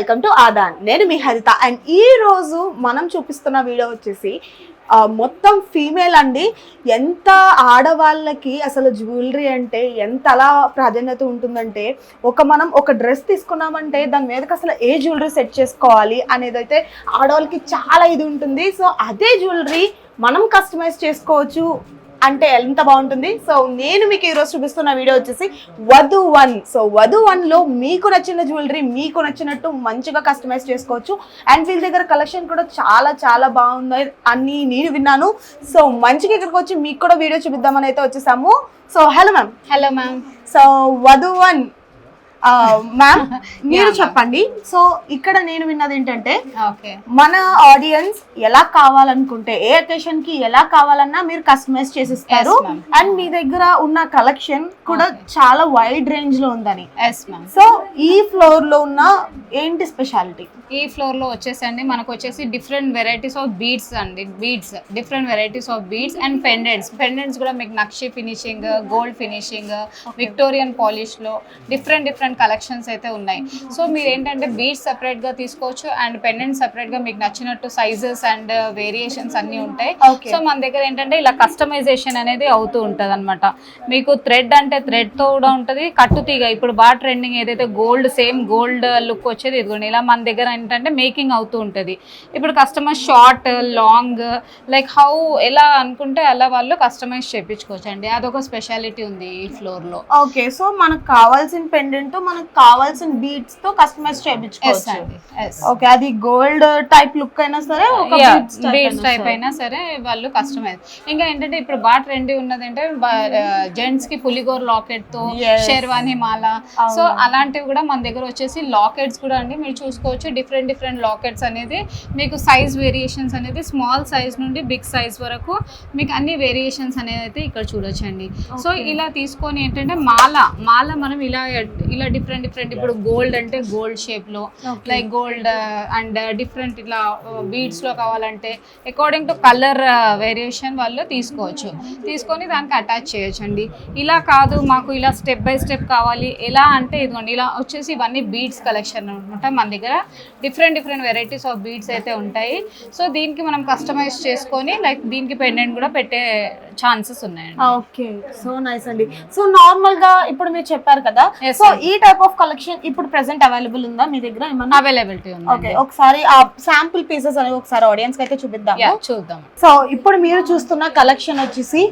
Welcome to Aadan. నేను మీ హరిత. And ఈ రోజు మనం చూపిస్తున్న వీడియో వచ్చేసి మొత్తం ఫీమేల్ అండి. ఎంత ఆడవాళ్ళకి అసలు జ్యువెలరీ అంటే ఎంత అలా ప్రాధాన్యత ఉంటుందంటే ఒక మనం ఒక డ్రెస్ తీసుకున్నామంటే దాని మీదకి అసలు ఏ జ్యువెలరీ సెట్ చేసుకోవాలి అనేది అయితే ఆడవాళ్ళకి చాలా ఇది ఉంటుంది. సో అదే జ్యువెలరీ మనం కస్టమైజ్ చేసుకోవచ్చు. అంటే ఎంత బాగుంటుంది? సో నేను మీకు ఈరోజు చూపిస్తున్న వీడియో వచ్చేసి వధు వన్. సో వధు వన్లో మీకు నచ్చిన జ్యువెలరీ మీకు నచ్చినట్టు మంచిగా కస్టమైజ్ చేసుకోవచ్చు. అండ్ వీళ్ళ దగ్గర కలెక్షన్ కూడా చాలా చాలా బాగుంది అని నేను విన్నాను. సో మంచిగా ఇక్కడికి వచ్చి మీకు కూడా వీడియో చూపిద్దామని అయితే వచ్చేసాము. So hello ma'am hello ma'am so Vadhu one. Ma'am మీరు చెప్పండి. సో ఇక్కడ నేను విన్నది ఏంటంటే ఓకే మన ఆడియన్స్ ఎలా కావాలనుకుంటే ఏ అకేషన్కి ఎలా కావాలన్నా మీరు కస్టమైజ్ చేసిస్తారు. అండ్ మీ దగ్గర ఉన్న కలెక్షన్ కూడా చాలా వైడ్ రేంజ్లో ఉందని. ఎస్ మ్యామ్ సో ఈ ఫ్లోర్లో ఉన్న ఏంటి స్పెషాలిటీ ఈ ఫ్లోర్లో వచ్చేసండి మనకు వచ్చేసి డిఫరెంట్ వెరైటీస్ ఆఫ్ బీడ్స్ అండి. Beads different varieties of beads and pendants pendants కూడా మీకు నక్షి ఫినిషింగ్ గోల్డ్ ఫినిషింగ్ విక్టోరియన్ పాలిష్లో డిఫరెంట్ డిఫరెంట్ కలెక్షన్స్ అయితే ఉన్నాయి. సో మీరు ఏంటంటే బీడ్స్ సెపరేట్గా తీసుకోవచ్చు అండ్ పెండెంట్ సెపరేట్గా మీకు నచ్చినట్టు సైజెస్ అండ్ వేరియేషన్స్ అన్ని ఉంటాయి. సో మన దగ్గర ఏంటంటే ఇలా కస్టమైజేషన్ అనేది అవుతూ ఉంటుంది అనమాట మీకు థ్రెడ్ అంటే thread తో కూడా ఉంటుంది కట్టు తీగ. ఇప్పుడు బాగా ట్రెండింగ్ ఏదైతే గోల్డ్ సేమ్ గోల్డ్ లుక్ వచ్చేది ఇదిగోండి ఇలా మన దగ్గర ఏంటంటే మేకింగ్ అవుతూ ఉంటుంది. ఇప్పుడు customer short long like how ఎలా అనుకుంటే అలా వాళ్ళు కస్టమైజ్ చేయించుకోవచ్చు అండి అదొక స్పెషాలిటీ ఉంది ఈ ఫ్లోర్లో. ఓకే సో మనకు కావాల్సిన పెండెంట్ మనకు కావాల్సిన బీడ్స్తో కస్టమైజ్ చేయించుకోవచ్చు. ఓకే అది గోల్డ్ టైప్ లుక్ అయినా సరే ఒక బీడ్స్ టైప్ అయినా సరే. వాళ్ళు కస్టమైజ్ ఇంకా ఏంటంటే ఇప్పుడు బాగా ట్రెండీ ఉన్నది అంటే జెంట్స్కి పులిగోర్ లాకెట్తో. షెర్వానీ మాల. సో అలాంటివి కూడా మన దగ్గర వచ్చేసి లాకెట్స్ కూడా అండి. మీరు చూసుకోవచ్చు డిఫరెంట్ డిఫరెంట్ లాకెట్స్ అనేది. మీకు సైజ్ వేరియేషన్స్ అనేది స్మాల్ సైజ్ నుండి బిగ్ సైజ్ వరకు మీకు అన్ని వేరియేషన్స్ అనేది అయితే ఇక్కడ చూడొచ్చు అండి సో. ఇలా తీసుకొని ఏంటంటే మాల మాల మనం ఇలా ఇలా డిఫరెంట్ డిఫరెంట్ ఇప్పుడు గోల్డ్ అంటే గోల్డ్ షేప్లో. లైక్ గోల్డ్ అండ్ డిఫరెంట్ ఇట్లా బీడ్స్లో కావాలంటే అకార్డింగ్ టు కలర్ వేరియేషన్ వాళ్ళు తీసుకోవచ్చు. తీసుకొని దానికి అటాచ్ చేయొచ్చు అండి ఇలా కాదు మాకు ఇలా స్టెప్ బై స్టెప్ కావాలి. ఎలా అంటే ఇదిగోండి ఇలా వచ్చేసి ఇవన్నీ బీడ్స్ కలెక్షన్ అనమాట మన దగ్గర different different varieties of beads అయితే ఉంటాయి. సో దీనికి మనం కస్టమైజ్ చేసుకొని లైక్ దీనికి పెండెంట్ కూడా పెట్టే ఛాన్సెస్ ఉన్నాయండి. ఓకే సో నైస్ అండి. సో నార్మల్గా ఇప్పుడు మీరు చెప్పారు కదా సో. ఈ టైప్ ఆఫ్ కలెక్షన్ ఇప్పుడు ప్రెసెంట్ అవైలబుల్ ఉందా మీ దగ్గర ఏమన్నా? అవైలబిలిటీ ఓకే ఉంది ఒకసారి ఆ శాంపుల్ పీసెస్ అనేవి ఒకసారి ఆడియన్స్కి అయితే చూపిద్దాము. యా చూద్దాం సో ఇప్పుడు మీరు చూస్తున్న కలెక్షన్ వచ్చేసి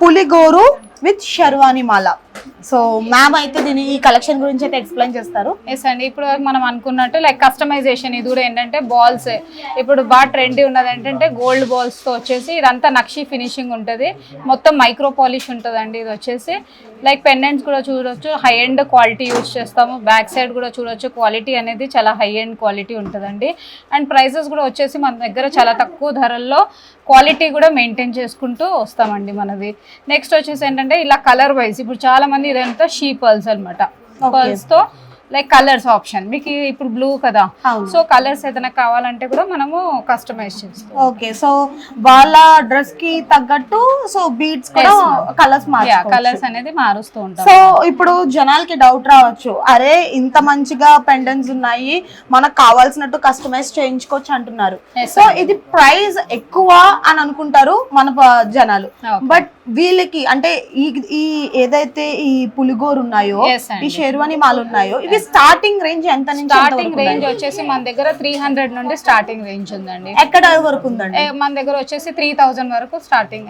పులిగోరు విత్ షర్వాణి మాల. సో మ్యామ్ అయితే దీని ఈ కలెక్షన్ గురించి అయితే ఎక్స్ప్లెయిన్ చేస్తారు. ఎస్ అండి. ఇప్పుడు మనం అనుకున్నట్టు లైక్ కస్టమైజేషన్ ఇది కూడా ఏంటంటే బాల్స్ ఇప్పుడు బాగా ట్రెండీ ఉన్నది ఏంటంటే గోల్డ్ బాల్స్తో వచ్చేసి ఇదంతా నక్షి ఫినిషింగ్ ఉంటుంది. మొత్తం మైక్రో పాలిష్ ఉంటుందండి ఇది వచ్చేసి. లైక్ పెండెంట్స్ కూడా చూడొచ్చు. హై ఎండ్ క్వాలిటీ యూజ్ చేస్తాము. బ్యాక్ సైడ్ కూడా చూడొచ్చు. క్వాలిటీ అనేది చాలా హై ఎండ్ క్వాలిటీ ఉంటుందండి. అండ్ ప్రైసెస్ కూడా వచ్చేసి మన దగ్గర చాలా తక్కువ ధరల్లో క్వాలిటీ కూడా మెయింటైన్ చేసుకుంటూ వస్తామండి మనది. నెక్స్ట్ వచ్చేసి ఏంటంటే ఇలా కలర్ వైజ్ ఇప్పుడు చాలా మంది ఇదంతా షీ పర్ల్స్ అనమాట. పర్ల్స్తో లైక్ కలర్స్ ఆప్షన్ మీకు ఇప్పుడు బ్లూ కదా. సో కలర్స్ ఏదైనా కావాలంటే కూడా మనము కస్టమైజ్ చేస్తాం ఓకే సో వాళ్ళ డ్రెస్కి తగ్గట్టు సో బీట్స్ కూడా. కలర్స్ కలర్స్ అనేది మారుస్తూ ఉంటాం సో ఇప్పుడు జనాలకి డౌట్ రావచ్చు అరే ఇంత మంచిగా పెండెంట్స్ ఉన్నాయి మనకు కావాల్సినట్టు కస్టమైజ్ చేయించుకోవచ్చు అంటున్నారు సో. ఇది ప్రైస్ ఎక్కువ అని అనుకుంటారు మన జనాలు. బట్ వీళ్ళకి అంటే ఈ ఈ ఏదైతే ఈ పులిగోరు ఉన్నాయో. ఈ షేర్వాణి మాలు ఉన్నాయో ఇవి స్టార్టింగ్ రేంజ్ ఎంత స్టార్టింగ్ రేంజ్? వచ్చేసి మన దగ్గర త్రీ హండ్రెడ్ నుండి స్టార్టింగ్ రేంజ్ ఉందండి. ఎక్కడ వరకు ఉందండి? మన దగ్గర వచ్చేసి త్రీ థౌజండ్ వరకు స్టార్టింగ్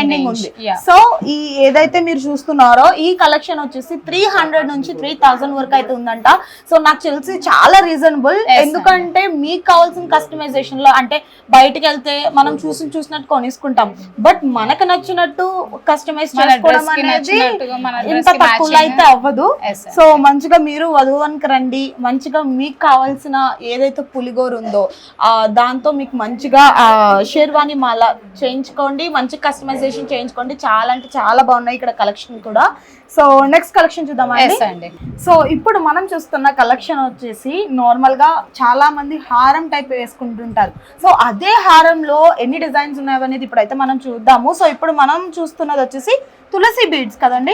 ఎండింగ్ ఉంది. సో ఈ ఏదైతే మీరు చూస్తున్నారో ఈ కలెక్షన్ వచ్చేసి త్రీ హండ్రెడ్ నుంచి త్రీ థౌసండ్ వరకు అయితే ఉందంట. సో నాకు తెలిసి చాలా రీజనబుల్ ఎందుకంటే మీకు కావాల్సిన కస్టమైజేషన్లో అంటే బయటకు వెళ్తే మనం చూసి చూసినట్టు కొనేసుకుంటాం. బట్ మనకు నచ్చినట్టు కస్టమైజ్ మన చేసుకోవడం అనేది ఇంత తక్కువలో matching. అయితే అవ్వదు. సో మంచిగా మీరు వధువనికి రండి. మంచిగా మీకు కావాల్సిన ఏదైతే పులిగోరు ఉందో ఆ దాంతో మీకు మంచిగా షేర్వాణి మాల చేయించుకోండి. మంచి కస్టమైజేషన్ చేయించుకోండి. చాలా అంటే చాలా బాగున్నాయి. ఇక్కడ కలెక్షన్ కూడా. సో నెక్స్ట్ కలెక్షన్ చూద్దామండి సో ఇప్పుడు మనం చూస్తున్న కలెక్షన్ వచ్చేసి నార్మల్గా చాలా మంది హారం టైప్ వేసుకుంటుంటారు. సో అదే హారంలో ఎన్ని డిజైన్స్ ఉన్నాయి అనేది ఇప్పుడైతే మనం చూద్దాము. సో ఇప్పుడు మనం చూస్తున్నది వచ్చేసి తులసి బీడ్స్ కదండి?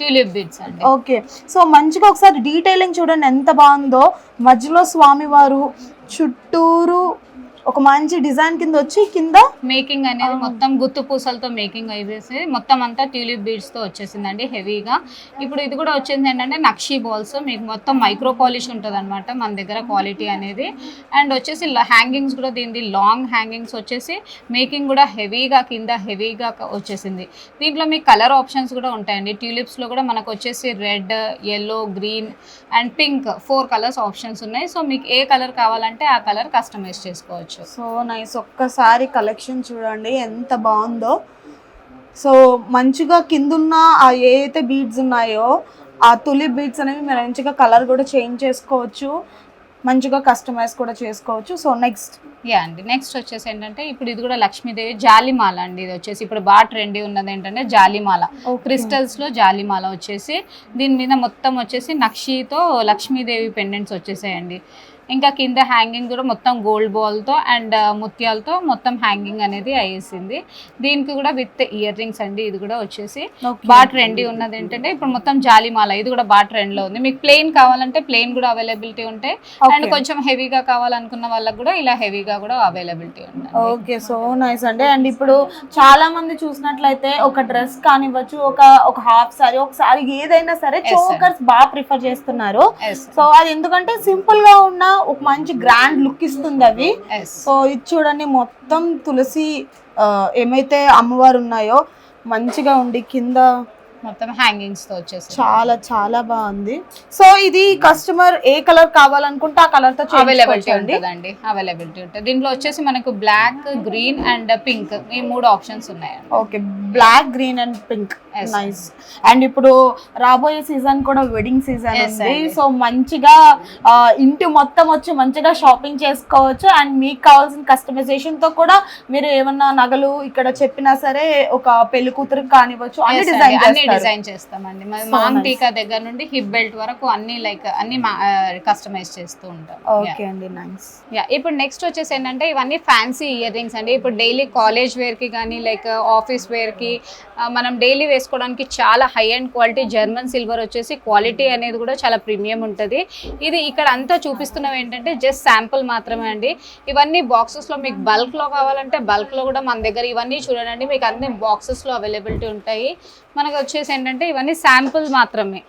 ట్యూలిప్ బీడ్స్ అండి. ఓకే సో మంచిగా ఒకసారి డీటెయిలింగ్ చూడండి ఎంత బాగుందో. మధ్యలో స్వామివారు చుట్టూరు ఒక మంచి డిజైన్ కింద వచ్చి కింద మేకింగ్ అనేది మొత్తం గుత్తు పూసలతో మేకింగ్ అయిపోయి మొత్తం అంతా ట్యూలిప్ బీడ్స్తో వచ్చేసిందండి హెవీగా. ఇప్పుడు ఇది కూడా వచ్చింది ఏంటంటే నక్షీ బాల్స్ మీకు మొత్తం మైక్రో పాలిష్ ఉంటుంది అనమాట మన దగ్గర క్వాలిటీ అనేది. అండ్ వచ్చేసి హ్యాంగింగ్స్ కూడా దీనిది లాంగ్ హ్యాంగింగ్స్ వచ్చేసి మేకింగ్ కూడా హెవీగా కింద హెవీగా వచ్చేసింది. దీంట్లో మీకు కలర్ ఆప్షన్స్ కూడా ఉంటాయండి. ట్యూలిప్స్లో కూడా మనకు వచ్చేసి red yellow green and pink four colours options ఉన్నాయి. సో మీకు ఏ కలర్ కావాలంటే ఆ కలర్ కస్టమైజ్ చేసుకోవచ్చు. సో నైస్ ఒక్కసారి కలెక్షన్ చూడండి ఎంత బాగుందో. సో మంచిగా కిందున్న ఆ ఏ అయితే బీడ్స్ ఉన్నాయో ఆ తులి బీడ్స్ అనేవి మంచిగా కలర్ కూడా చేంజ్ చేసుకోవచ్చు మంచిగా కస్టమైజ్ కూడా చేసుకోవచ్చు. So next. యా అండి నెక్స్ట్ వచ్చేసి ఏంటంటే ఇప్పుడు ఇది కూడా లక్ష్మీదేవి జాలిమాల అండి. ఇది వచ్చేసి ఇప్పుడు బాగా ట్రెండీ ఉన్నది ఏంటంటే జాలిమాల. క్రిస్టల్స్లో జాలిమాల వచ్చేసి దీని మీద మొత్తం వచ్చేసి నక్షితో లక్ష్మీదేవి పెండెంట్స్ వచ్చేసాయండి. ఇంకా కింద హ్యాంగింగ్ కూడా మొత్తం గోల్డ్ బాల్తో అండ్ ముత్యాలతో మొత్తం హ్యాంగింగ్ అనేది అయ్యేసింది. దీనికి కూడా విత్ ఇయర్ రింగ్స్ అండి ఇది కూడా వచ్చేసి. బాగా ట్రెండీ ఉన్నది ఏంటంటే ఇప్పుడు మొత్తం జాలిమాల ఇది కూడా బాగా ట్రెండ్లో ఉంది. మీకు ప్లెయిన్ కావాలంటే ప్లెయిన్ కూడా అవైలబిలిటీ ఉంటాయి. అండ్ కొంచెం హెవీగా కావాలనుకున్న వాళ్ళకి కూడా ఇలా హెవీగా కూడా అవైలబిలిటీ ఉంది ఓకే సో నైస్ అండి. అండ్ ఇప్పుడు చాలా మంది చూసినట్లయితే ఒక డ్రెస్ కానివ్వచ్చు ఒక ఒక హాఫ్ సారీ ఒక సారీ ఏదైనా సరే. చోకర్స్ బాగా ప్రిఫర్ చేస్తున్నారు. సో అది ఎందుకంటే సింపుల్గా ఉన్న ఒక మంచి గ్రాండ్ లుక్ ఇస్తుంది అవి. సో ఇది చూడండి మొత్తం తులసి ఏమైతే అమ్మవారు ఉన్నాయో మంచిగా ఉండి కింద మొత్తం హ్యాంగింగ్స్తో వచ్చేసి చాలా చాలా బాగుంది. సో ఇది కస్టమర్ ఏ కలర్ కావాలనుకుంటే ఆ కలర్తో అవైలబిలిటీ ఉంటుందండి. అవైలబిలిటీ ఉంటుంది. దీంట్లో వచ్చేసి మనకు బ్లాక్ గ్రీన్ అండ్ పింక్ ఈ మూడు ఆప్షన్స్ ఉన్నాయండి. Okay black green and pink. Nice and ఇప్పుడు రాబోయే సీజన్ కూడా వెడ్డింగ్ సీజన్ ఉంది. సో మంచిగా ఇంటి మొత్తం వచ్చి మంచిగా షాపింగ్ చేసుకోవచ్చు. అండ్ మీకు కావాల్సిన కస్టమైజేషన్తో కూడా మీరు ఏమన్నా నగలు ఇక్కడ చెప్పినా సరే ఒక పెళ్ళి కూతురికి కానివ్వచ్చు అన్ని డిజైన్ అన్ని డిజైన్ చేస్తామండి. మాంగ్. టీకా దగ్గర నుండి హిప్ బెల్ట్ వరకు అన్ని లైక్ అన్ని కస్టమైజ్ చేస్తూ ఉంటాం. ఓకే అండి నైస్ యా ఇప్పుడు నెక్స్ట్ వచ్చేసి ఏంటంటే ఇవన్నీ ఫ్యాన్సీ ఇయర్ రింగ్స్ అండి. ఇప్పుడు డైలీ కాలేజ్ వేర్కి కానీ లైక్ ఆఫీస్ వేర్కి మనం డైలీ చేసుకోవడానికి చాలా high and quality German silver వచ్చేసి క్వాలిటీ అనేది కూడా చాలా ప్రీమియం ఉంటుంది. ఇది ఇక్కడ అంతా చూపిస్తున్నవి ఏంటంటే జస్ట్ శాంపుల్ మాత్రమే అండి. ఇవన్నీ బాక్సెస్లో మీకు బల్క్లో కావాలంటే బల్క్లో కూడా మన దగ్గర ఇవన్నీ చూడండి. మీకు అన్ని బాక్సెస్లో అవైలబిలిటీ ఉంటాయి. మనకు వచ్చేసి ఏంటంటే ఇవన్నీ శాంపుల్ మాత్రమే.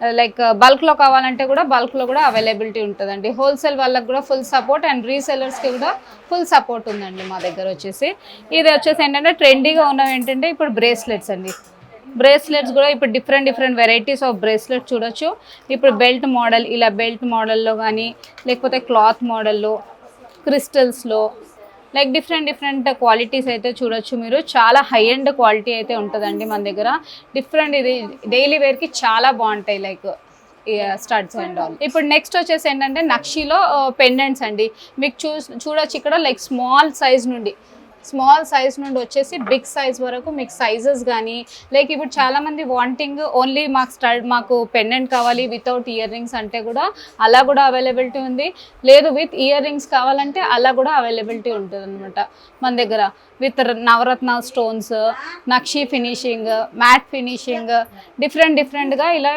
లైక్ బల్క్లో uh, కావాలంటే కూడా బల్క్లో కూడా అవైలబిలిటీ ఉంటుందండి. హోల్సేల్ వాళ్ళకి కూడా ఫుల్ సపోర్ట్ అండ్ రీసెలర్స్కి కూడా ఫుల్ సపోర్ట్ ఉందండి మా దగ్గర వచ్చేసి. ఇది వచ్చేసి ఏంటంటే ట్రెండీగా ఉన్నవి ఏంటంటే ఇప్పుడు బ్రేస్లెట్స్ అండి. బ్రేస్లెట్స్ కూడా ఇప్పుడు different different varieties of bracelets చూడొచ్చు. ఇప్పుడు బెల్ట్ మోడల్ ఇలా బెల్ట్ మోడల్లో కానీ లేకపోతే క్లాత్ మోడల్లో క్రిస్టల్స్లో లైక్ డిఫరెంట్ డిఫరెంట్ క్వాలిటీస్ అయితే చూడొచ్చు మీరు. చాలా హై అండ్ క్వాలిటీ అయితే ఉంటుందండి మన దగ్గర. డిఫరెంట్ ఇది డైలీ వేర్కి చాలా బాగుంటాయి లైక్ స్టడ్స్ అండ్ ఆల్. ఇప్పుడు నెక్స్ట్ వచ్చేసి ఏంటంటే నక్షిలో పెండెంట్స్ అండి. మీకు చూ చూడొచ్చు ఇక్కడ లైక్ స్మాల్ సైజ్ నుండి. స్మాల్ సైజ్ నుండి వచ్చేసి బిగ్ సైజ్ వరకు మీకు సైజెస్ కానీ లైక్ ఇప్పుడు చాలామంది వాంటింగ్ ఓన్లీ మాకు స్టడ్ మాకు పెండెంట్ కావాలి వితౌట్ ఇయర్ రింగ్స్ అంటే కూడా అలా కూడా అవైలబిలిటీ ఉంది. లేదు విత్ ఇయర్ రింగ్స్ కావాలంటే అలా కూడా అవైలబిలిటీ ఉంటుంది అనమాట మన దగ్గర. With Navratna stones nakshi finishing matte finishing different డిఫరెంట్గా ఇలా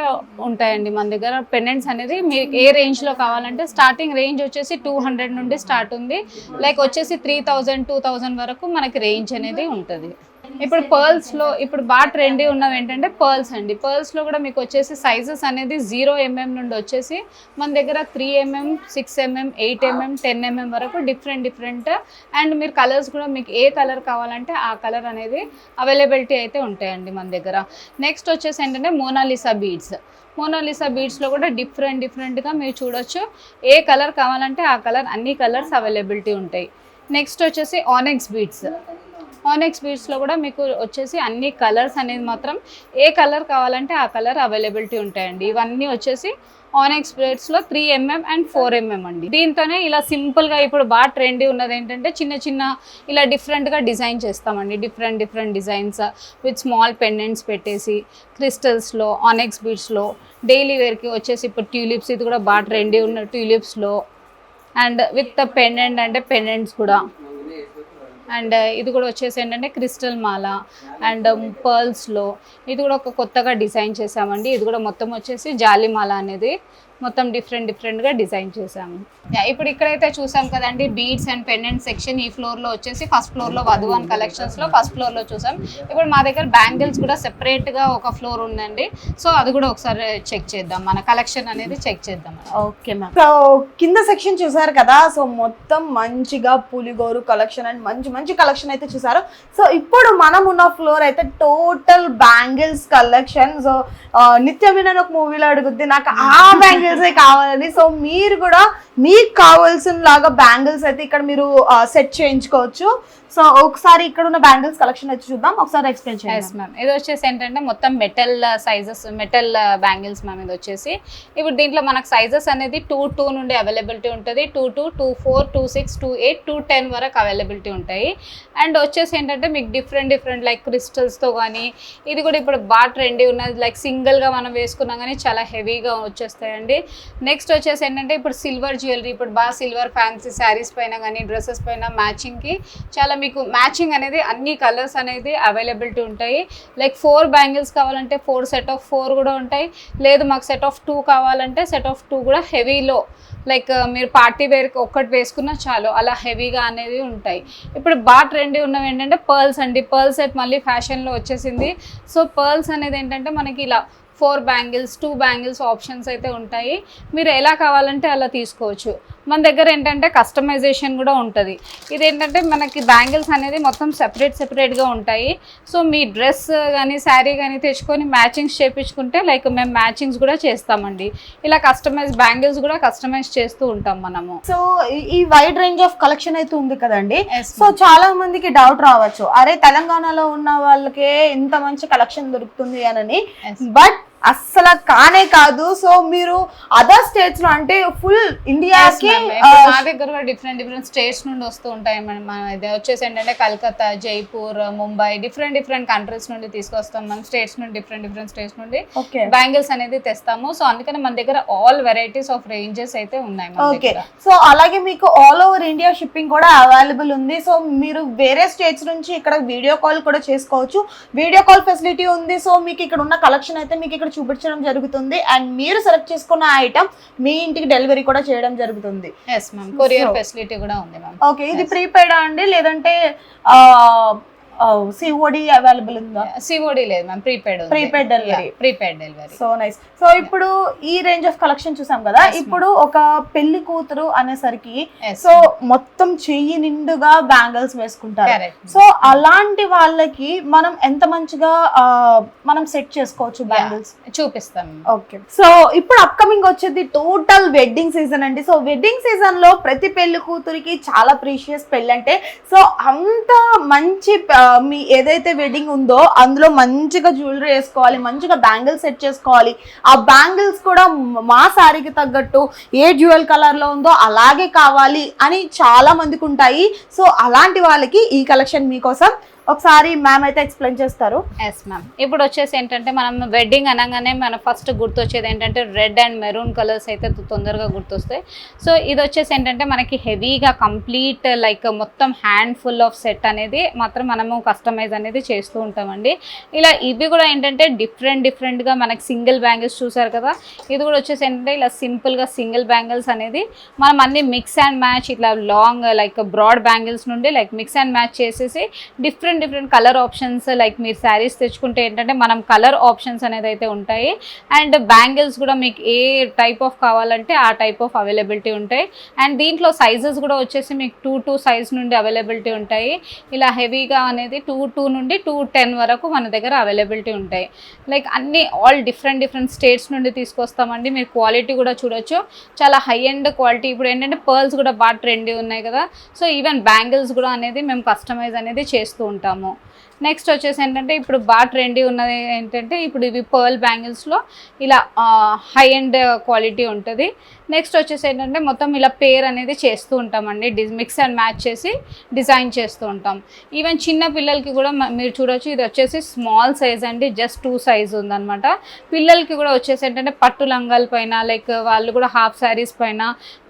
ఉంటాయండి మన దగ్గర. పెండెంట్స్ అనేది మీకు ఏ రేంజ్లో కావాలంటే స్టార్టింగ్ రేంజ్ వచ్చేసి టూ హండ్రెడ్ నుండి స్టార్ట్ ఉంది. లైక్ వచ్చేసి త్రీ థౌజండ్ టూ థౌజండ్ వరకు మనకి రేంజ్ అనేది ఉంటుంది. ఇప్పుడు పర్ల్స్లో ఇప్పుడు బాగా ట్రెండీ ఉన్నవి ఏంటంటే పర్ల్స్ అండి. పర్ల్స్లో కూడా మీకు వచ్చేసి సైజెస్ అనేది జీరో ఎంఎం నుండి వచ్చేసి మన దగ్గర three mm six mm eight mm ten mm వరకు డిఫరెంట్ డిఫరెంట్ అండ్ మీరు కలర్స్ కూడా మీకు ఏ కలర్ కావాలంటే ఆ కలర్ అనేది అవైలబిలిటీ అయితే ఉంటాయండి మన దగ్గర. నెక్స్ట్ వచ్చేసి ఏంటంటే మోనాలిసా బీడ్స్ మోనాలిసా బీడ్స్లో కూడా డిఫరెంట్ డిఫరెంట్గా మీరు చూడొచ్చు. ఏ కలర్ కావాలంటే ఆ కలర్ అన్ని కలర్స్ అవైలబిలిటీ ఉంటాయి. నెక్స్ట్ వచ్చేసి ఆనెక్స్ బీడ్స్ ఆనెక్స్ బీడ్స్లో కూడా మీకు వచ్చేసి అన్ని కలర్స్ అనేది మాత్రం ఏ కలర్ కావాలంటే ఆ కలర్ అవైలబిలిటీ ఉంటాయండి. ఇవన్నీ వచ్చేసి ఆనెక్స్ బీడ్స్లో three mm and four mm అండి. దీంతోనే ఇలా సింపుల్గా ఇప్పుడు బాగా ట్రెండీ ఉన్నది ఏంటంటే చిన్న చిన్న ఇలా డిఫరెంట్గా డిజైన్ చేస్తామండి. Different different designs with small pendants పెట్టేసి క్రిస్టల్స్లో ఆనెక్స్ బీడ్స్లో డైలీ వేర్కి వచ్చేసి ఇప్పుడు ట్యూలిప్స్ ఇది కూడా బాగా ట్రెండీ ఉన్న ట్యూలిప్స్లో అండ్ విత్ పెండెంట్ అంటే పెండెంట్స్ కూడా. అండ్ ఇది కూడా వచ్చేసి ఏంటంటే క్రిస్టల్ మాల అండ్ పర్ల్స్లో. ఇది కూడా ఒక కొత్తగా డిజైన్ చేసామండి. ఇది కూడా మొత్తం వచ్చేసి జాలి మాల అనేది. మొత్తం డిఫరెంట్ డిఫరెంట్గా డిజైన్ చేసాము యా, ఇప్పుడు ఇక్కడైతే చూసాం కదండి బీడ్స్ అండ్ పెండెంట్ సెక్షన్ ఈ ఫ్లోర్లో వచ్చేసి ఫస్ట్ ఫ్లోర్లో వధువన్ కలెక్షన్స్లో ఫస్ట్ ఫ్లోర్లో చూసాం. ఇప్పుడు మా దగ్గర బ్యాంగిల్స్ కూడా సెపరేట్గా ఒక ఫ్లోర్ ఉందండి. సో అది కూడా ఒకసారి చెక్ చేద్దాం. మన కలెక్షన్ అనేది చెక్ చేద్దాం. Okay ma'am. సో కింద సెక్షన్ చూసారు కదా సో మొత్తం మంచిగా పులిగోరు కలెక్షన్ అండ్ మంచి మంచి కలెక్షన్ అయితే చూసారు. సో ఇప్పుడు మనం ఉన్న ఫ్లోర్ అయితే టోటల్ బ్యాంగిల్స్ కలెక్షన్. సో నిత్యమైన ఒక మూవీలో అడుగుద్ది. నాకు ఆ బ్యాంగిల్స్ కావాలని. సో మీరు కూడా మీకు కావాల్సిన లాగా బ్యాంగిల్స్ అయితే ఇక్కడ మీరు సెట్ చేయించుకోవచ్చు. సో ఒకసారి ఇక్కడ ఉన్న బ్యాంగిల్స్ కలెక్షన్ వచ్చి చూద్దాం. ఒకసారి ఎక్స్ప్లెయిన్ ఎస్ చేయండి మ్యామ్ ఇది వచ్చేసి ఏంటంటే మొత్తం metal sizes metal bangles ma'am ఇది వచ్చేసి. ఇప్పుడు దీంట్లో మనకు సైజెస్ అనేది టూ టూ నుండి అవైలబిలిటీ ఉంటుంది. Two two two four two six two eight two ten వరకు అవైలబిలిటీ ఉంటాయి. అండ్ వచ్చేసి ఏంటంటే మీకు డిఫరెంట్ డిఫరెంట్ లైక్ క్రిస్టల్స్తో కానీ ఇది కూడా ఇప్పుడు బాగా ట్రెండీ ఉన్నది. లైక్ సింగిల్గా మనం వేసుకున్నా కానీ చాలా హెవీగా వచ్చేస్తాయండి. నెక్స్ట్ వచ్చేసి ఏంటంటే ఇప్పుడు సిల్వర్ జ్యువెలరీ ఇప్పుడు బాగా సిల్వర్ ఫ్యాన్సీ శారీస్ పైన కానీ డ్రెస్సెస్ పైన మ్యాచింగ్కి చాలా మీకు మ్యాచింగ్ అనేది అన్ని కలర్స్ అనేది అవైలబిలిటీ ఉంటాయి. లైక్ ఫోర్ బ్యాంగిల్స్ కావాలంటే ఫోర్ సెట్ ఆఫ్ ఫోర్ కూడా ఉంటాయి. లేదు మాకు సెట్ ఆఫ్ టూ కావాలంటే సెట్ ఆఫ్ టూ కూడా హెవీలో లైక్ మీరు పార్టీ వేర్కి ఒక్కటి వేసుకున్నా చాలు అలా హెవీగా అనేది ఉంటాయి. ఇప్పుడు బాగా ట్రెండీ ఉన్నవి ఏంటంటే పర్ల్స్ అండి. పర్ల్ సెట్ మళ్ళీ ఫ్యాషన్లో వచ్చేసింది. సో పర్ల్స్ అనేది ఏంటంటే మనకి ఇలా four bangles two bangles options అయితే ఉంటాయి. మీరు ఎలా కావాలంటే అలా తీసుకోవచ్చు. మన దగ్గర ఏంటంటే కస్టమైజేషన్ కూడా ఉంటుంది. ఇది ఏంటంటే మనకి బ్యాంగిల్స్ అనేది మొత్తం సెపరేట్ సెపరేట్గా ఉంటాయి. సో మీ డ్రెస్ కానీ శారీ కానీ తెచ్చుకొని మ్యాచింగ్స్ చేపించుకుంటే లైక్ మేము మ్యాచింగ్స్ కూడా చేస్తామండి. ఇలా కస్టమైజ్ బ్యాంగిల్స్ కూడా కస్టమైజ్ చేస్తూ ఉంటాం మనము. సో ఈ- వైడ్ రేంజ్ ఆఫ్ కలెక్షన్ అయితే ఉంది కదండి. సో చాలా మందికి డౌట్ రావచ్చు. అరే తెలంగాణలో ఉన్న వాళ్ళకే ఇంత మంచి కలెక్షన్ దొరుకుతుంది అని. బట్ అస్సలు కానే కాదు. సో మీరు అదర్ స్టేట్స్లో అంటే ఫుల్ ఇండియాకి. ఇప్పుడు మా దగ్గర కూడా డిఫరెంట్ డిఫరెంట్ స్టేట్స్ నుండి వస్తూ ఉంటాయి మన వచ్చేసి ఏంటంటే Calcutta Jaipur Mumbai different different countries నుండి తీసుకొస్తాం మనం స్టేట్స్ నుండి డిఫరెంట్ డిఫరెంట్ స్టేట్స్ నుండి బ్యాంగిల్స్ అనేది తెస్తాము. సో అందుకని మన దగ్గర ఆల్ వెరైటీస్ ఆఫ్ రేంజెస్ అయితే ఉన్నాయి ఓకే సో అలాగే మీకు ఆల్ ఓవర్ ఇండియా షిప్పింగ్ కూడా అవైలబుల్ ఉంది. సో మీరు వేరే స్టేట్స్ నుంచి ఇక్కడ వీడియో కాల్ కూడా చేసుకోవచ్చు. వీడియో కాల్ ఫెసిలిటీ ఉంది. సో మీకు ఇక్కడ ఉన్న కలెక్షన్ అయితే మీకు ఇక్కడ చూపించడం జరుగుతుంది. అండ్ మీరు సెలెక్ట్ చేసుకున్న ఐటమ్ మీ ఇంటికి డెలివరీ కూడా చేయడం జరుగుతుంది. ఎస్ మ్యామ్ కొరియర్ ఫెసిలిటీ కూడా ఉంది మ్యామ్ ఓకే ఇది ప్రీపెయిడ్ అండి? లేదంటే సిఓడి అవైలబుల్ ఉందా? సిఓడి లేదు ma'am prepaid Prepaid delivery. Prepaid delivery so nice so ఇప్పుడు ఈ రేంజ్ ఆఫ్ కలెక్షన్ చూసాం కదా. ఇప్పుడు ఒక పెళ్ళి కూతురు అనేసరికి సో మొత్తం చెయ్యి నిండుగా బ్యాంగిల్స్ వేసుకుంటారు. సో అలాంటి వాళ్ళకి మనం ఎంత మంచిగా మనం సెట్ చేసుకోవచ్చు బ్యాంగిల్స్ చూపిస్తాం. ఓకే సో ఇప్పుడు అప్కమింగ్ వచ్చేది టోటల్ వెడ్డింగ్ సీజన్ అండి. సో వెడ్డింగ్ సీజన్లో ప్రతి పెళ్ళి కూతురికి చాలా ప్రీషియస్ పెళ్ళి అంటే సో అంత మంచి మీ ఏదైతే వెడ్డింగ్ ఉందో అందులో మంచిగా జ్యువెలరీ వేసుకోవాలి మంచిగా బ్యాంగిల్స్ సెట్ చేసుకోవాలి. ఆ బ్యాంగిల్స్ కూడా మా శారీకి తగ్గట్టు ఏ జ్యువెల్ కలర్లో ఉందో అలాగే కావాలి అని చాలా మందికి ఉంటాయి. సో అలాంటి వాళ్ళకి ఈ కలెక్షన్ మీకోసం ఒకసారి మ్యామ్ అయితే ఎక్స్ప్లెయిన్ చేస్తారు. ఎస్ మ్యామ్ ఇప్పుడు వచ్చేసి ఏంటంటే మనం వెడ్డింగ్ అనగానే మన ఫస్ట్ గుర్తొచ్చేది ఏంటంటే రెడ్ అండ్ మెరూన్ కలర్స్ అయితే తొందరగా గుర్తొస్తాయి. సో ఇది వచ్చేసి ఏంటంటే మనకి హెవీగా కంప్లీట్ లైక్ మొత్తం హ్యాండ్ ఫుల్ ఆఫ్ సెట్ అనేది మాత్రం మనము కస్టమైజ్ అనేది చేస్తూ ఉంటామండి. ఇలా ఇవి కూడా ఏంటంటే డిఫరెంట్ డిఫరెంట్గా మనకి సింగిల్ బ్యాంగిల్స్ చూసారు కదా? ఇది కూడా వచ్చేసి ఏంటంటే ఇలా సింపుల్గా సింగిల్ బ్యాంగిల్స్ అనేది మనం అన్ని మిక్స్ అండ్ మ్యాచ్ ఇట్లా లాంగ్ లైక్ బ్రాడ్ బ్యాంగిల్స్ నుండి లైక్ మిక్స్ అండ్ మ్యాచ్ చేసేసి different different colour options like మీరు శారీస్ తెచ్చుకుంటే ఏంటంటే మనం కలర్ ఆప్షన్స్ అనేది అయితే ఉంటాయి. అండ్ బ్యాంగిల్స్ కూడా మీకు ఏ టైప్ ఆఫ్ కావాలంటే ఆ టైప్ ఆఫ్ అవైలబిలిటీ ఉంటాయి. అండ్ దీంట్లో సైజెస్ కూడా వచ్చేసి మీకు టూ టూ సైజ్ నుండి అవైలబిలిటీ ఉంటాయి. ఇలా హెవీగా అనేది టూ టూ నుండి టూ టెన్ వరకు మన దగ్గర అవైలబిలిటీ ఉంటాయి. లైక్ అన్ని ఆల్ డిఫరెంట్ డిఫరెంట్ స్టేట్స్ నుండి తీసుకొస్తామండి. మీరు క్వాలిటీ కూడా చూడొచ్చు. చాలా హై అండ్ క్వాలిటీ ఇప్పుడు ఏంటంటే పర్ల్స్ కూడా బాగా ట్రెండీ ఉన్నాయి కదా. సో ఈవెన్ బ్యాంగిల్స్ కూడా అనేది మేము కస్టమైజ్ అనేది చేస్తూ ఉంటాం. ఉంటాము నెక్స్ట్ వచ్చేసి ఏంటంటే ఇప్పుడు బాగా ట్రెండీ ఉన్నది ఏంటంటే ఇప్పుడు ఇవి పర్ల్ బ్యాంగిల్స్లో ఇలా హై అండ్ క్వాలిటీ ఉంటుంది. నెక్స్ట్ వచ్చేసి ఏంటంటే మొత్తం ఇలా పేర్ అనేది చేస్తూ ఉంటామండి. డి మిక్స్ అండ్ మ్యాచ్ చేసి డిజైన్ చేస్తూ ఉంటాం. ఈవెన్ చిన్న పిల్లలకి కూడా మీరు చూడొచ్చు ఇది వచ్చేసి స్మాల్ సైజ్ అండి. జస్ట్ టూ సైజ్ ఉందనమాట పిల్లలకి కూడా వచ్చేసి ఏంటంటే పట్టు లంగాల పైన లైక్ వాళ్ళు కూడా హాఫ్ శారీస్ పైన